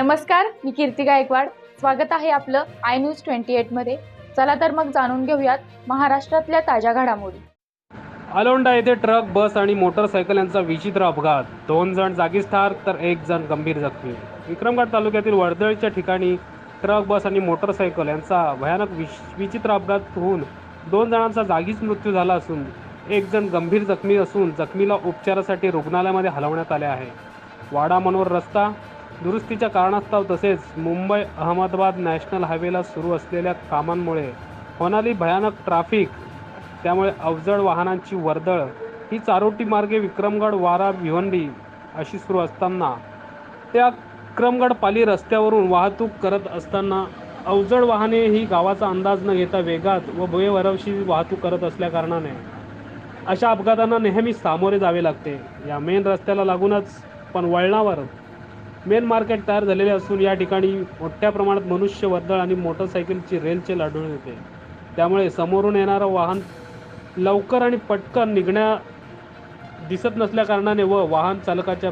नमस्कार मी कीर्ती गायकवाड. स्वागत आहे आपलं आय न्यूज ट्वेंटी एटमध्ये चला तर मग जाणून घेऊयात महाराष्ट्रातल्या ताज्या घडामोडी. अलोंडा येथे ट्रक बस आणि मोटरसायकल यांचा विचित्र अपघात. दोन जण जागीच ठार तर एक जण गंभीर जखमी. विक्रमगड तालुक्यातील वर्दळीच्या ठिकाणी ट्रक बस आणि मोटरसायकल यांचा भयानक विश विचित्र अपघात होऊन दोन जणांचा जागीच मृत्यू झाला असून एक जण गंभीर जखमी असून जखमीला उपचारासाठी रुग्णालयामध्ये हलवण्यात आले आहे. वाडा मनोर रस्ता दुरुस्तीच्या कारणास्तव तसेच मुंबई अहमदाबाद नॅशनल हायवेला सुरू असलेल्या कामांमुळे होणारी भयानक ट्रॅफिक त्यामुळे अवजड वाहनांची वर्दळ ही चारोटी मार्गे विक्रमगड वारा भिवंडी अशी सुरू असताना त्या विक्रमगड पाली रस्त्यावरून वाहतूक करत असताना अवजड वाहने ही गावाचा अंदाज न घेता वेगात व भयवरवशी वाहतूक करत असल्याकारणाने अशा अपघातांना नेहमी सामोरे जावे लागते. या मेन रस्त्याला लागूनच पण वळणावर मेन मार्केट तयार झालेले असून या ठिकाणी मोठ्या प्रमाणात मनुष्य वर्दळ आणि मोटरसायकलची रेलचे आढळून येते. त्यामुळे समोरून येणारं वाहन लवकर आणि पटकन निघण्या दिसत नसल्याकारणाने व वाहन चालकाच्या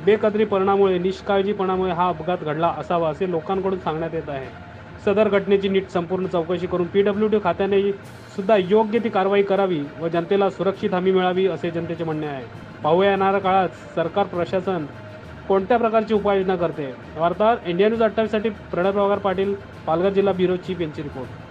बेकदरीपणामुळे निष्काळजीपणामुळे हा अपघात घडला असावा असे लोकांकडून सांगण्यात येत आहे. सदर घटनेची नीट संपूर्ण चौकशी करून पी डब्ल्यू डी खात्याने सुद्धा योग्य ती कारवाई करावी व जनतेला सुरक्षित हमी मिळावी असे जनतेचे म्हणणे आहे. पाहूया येणाऱ्या काळात सरकार प्रशासन कोणत्या प्रकारची उपाययोजना करते? वार्ताहर इंडिया न्यूज अठ्ठावीससाठी प्रणव पवार पाटील पालघर जिल्हा ब्युरो चीफ यांची रिपोर्ट.